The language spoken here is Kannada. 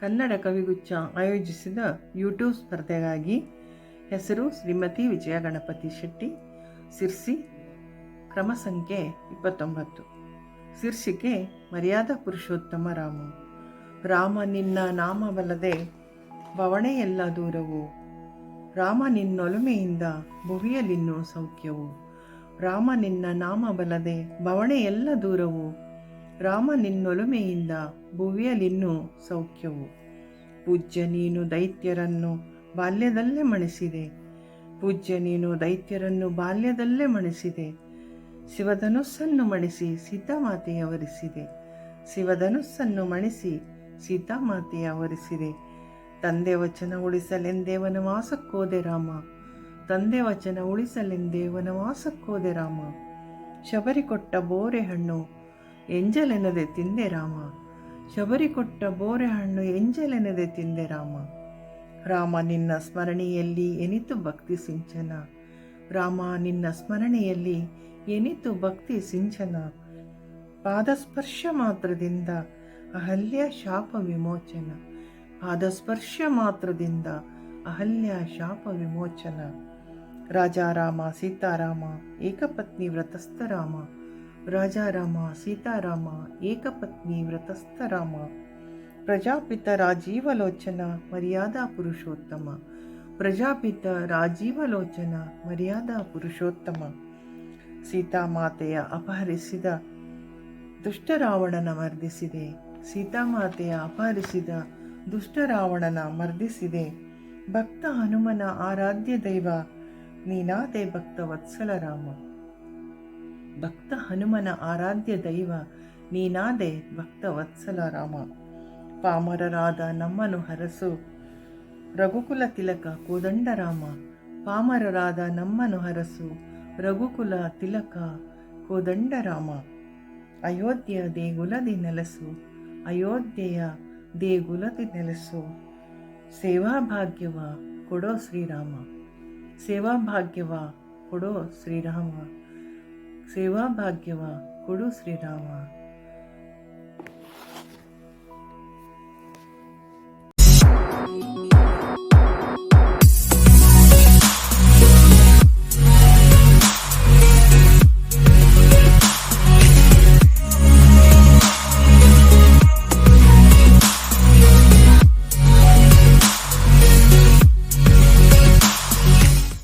ಕನ್ನಡ ಕವಿಗುಚ್ಛ ಆಯೋಜಿಸಿದ ಯೂಟ್ಯೂಬ್ ಸ್ಪರ್ಧೆಗಾಗಿ ಹೆಸರು ಶ್ರೀಮತಿ ವಿಜಯ ಗಣಪತಿ ಶೆಟ್ಟಿ ಸಿರ್ಸಿ ಕ್ರಮ ಸಂಖ್ಯೆ ಇಪ್ಪತ್ತೊಂಬತ್ತು. ಶೀರ್ಷಿಕೆ ಮರ್ಯಾದ ಪುರುಷೋತ್ತಮ ರಾಮ. ರಾಮ ನಿನ್ನ ನಾಮವಲ್ಲದೆ ಬವಣೆಯೆಲ್ಲ ದೂರವು. ರಾಮ ನಿನ್ನೊಲುಮೆಯಿಂದ ಭುವಿಯಲ್ಲಿನ್ನೂ ಸೌಖ್ಯವು. ರಾಮ ನಿನ್ನ ನಾಮ ಬಲದೆ ಬವಣೆಯೆಲ್ಲ ದೂರವು. ರಾಮ ನಿನ್ನೊಲುಮೆಯಿಂದ ಭುವಿಯಲಿನ್ನು ಸೌಖ್ಯವು. ಪೂಜ್ಯ ನೀನು ದೈತ್ಯರನ್ನು ಬಾಲ್ಯದಲ್ಲೇ ಮಣಿಸಿದೆ. ಪೂಜ್ಯ ನೀನು ದೈತ್ಯರನ್ನು ಬಾಲ್ಯದಲ್ಲೇ ಮಣಿಸಿದೆ. ಶಿವಧನುಸ್ಸನ್ನು ಮಣಿಸಿ ಸೀತಾಮಾತೆಯ ವರಿಸಿದೆ ಶಿವಧನುಸ್ಸನ್ನು ಮಣಿಸಿ ಸೀತಾಮಾತೆಯ ವರಿಸಿದೆ ತಂದೆ ವಚನ ಉಳಿಸಲೆಂದೇ ವನವಾಸಕ್ಕೋದೆ ರಾಮ. ತಂದೆ ವಚನ ಉಳಿಸಲೆಂದೇ ವನವಾಸಕ್ಕೋದೆ ರಾಮ. ಶಬರಿ ಕೊಟ್ಟ ಬೋರೆ ಹಣ್ಣು ಎಂಜಲೆನದೆ ತಿಂದೆ ರಾಮ. ಶಬರಿ ಕೊಟ್ಟ ಬೋರೆ ಹಣ್ಣು ಎಂಜಲೆನದೆ ತಿಂದೆ ರಾಮ. ರಾಮ, ನಿನ್ನ ಸ್ಮರಣೆಯಲ್ಲಿ ಎನಿತು ಭಕ್ತಿ ಸಿಂಚನ. ರಾಮ, ನಿನ್ನ ಸ್ಮರಣೆಯಲ್ಲಿ ಎನಿತು ಭಕ್ತಿ ಸಿಂಚನ. ಪಾದಸ್ಪರ್ಶ ಮಾತ್ರದಿಂದ ಅಹಲ್ಯ ಶಾಪ ವಿಮೋಚನ. ಪಾದಸ್ಪರ್ಶ ಮಾತ್ರದಿಂದ ಅಹಲ್ಯ ಶಾಪ ವಿಮೋಚನ. ರಾಜಾರಾಮ ಸೀತಾರಾಮ, ಏಕಪತ್ನಿ ವ್ರತಸ್ಥ ರಾಮ. ರಾಜಾರಾಮ, ಸೀತಾರಾಮ, ಏಕಪತ್ನಿ ವ್ರತಸ್ಥ ರಾಮ ಪ್ರಜಾಪಿತ ರಾಜೀವಲೋಚನ, ಮರ್ಯಾದಾ ಪುರುಷೋತ್ತಮ, ಪ್ರಜಾಪಿತ ರಾಜೀವಲೋಚನ, ಮರ್ಯಾದಾ ಪುರುಷೋತ್ತಮ. ಸೀತಾಮಾತೆಯ ಅಪಹರಿಸಿದ, ದುಷ್ಟರಾವಣನ ಮರ್ದಿಸಿದೆ. ಸೀತಾಮಾತೆಯ ಅಪಹರಿಸಿದ, ದುಷ್ಟರಾವಣನ ಮರ್ದಿಸಿದೆ. ಭಕ್ತ ಹನುಮನ ಆರಾಧ್ಯ ದೈವ ನೀನಾದೆ ಭಕ್ತ ವತ್ಸಲ ರಾಮ ಭಕ್ತ ಹನುಮನ ಆರಾಧ್ಯ ದೈವ, ನೀನಾದೆ ಭಕ್ತ ವತ್ಸಲ ರಾಮ. ಪಾಮರರಾದ ನಮ್ಮನು ಹರಸು. ರಘುಕುಲ ತಿಲಕ ಕೋದಂಡರಾಮ ಪಾಮರರಾದ ನಮ್ಮನು ಹರಸು. ರಘುಕುಲ ತಿಲಕ ಕೋದಂಡರಾಮ ಅಯೋಧ್ಯ ಅಯೋಧ್ಯೆಯ ದೇಗುಲದಿ ನೆಲಸು. ಅಯೋಧ್ಯೆಯ ದೇಗುಲದಿ ನೆಲೆಸು. ಸೇವಾಭಾಗ್ಯವ ಕೊಡೋ ಶ್ರೀರಾಮ. ಸೇವಾಭಾಗ್ಯವ ಕೊಡೋ ಶ್ರೀರಾಮ. ಸೇವಾಭಾಗ್ಯವ ಕೊಡು ಶ್ರೀರಾಮ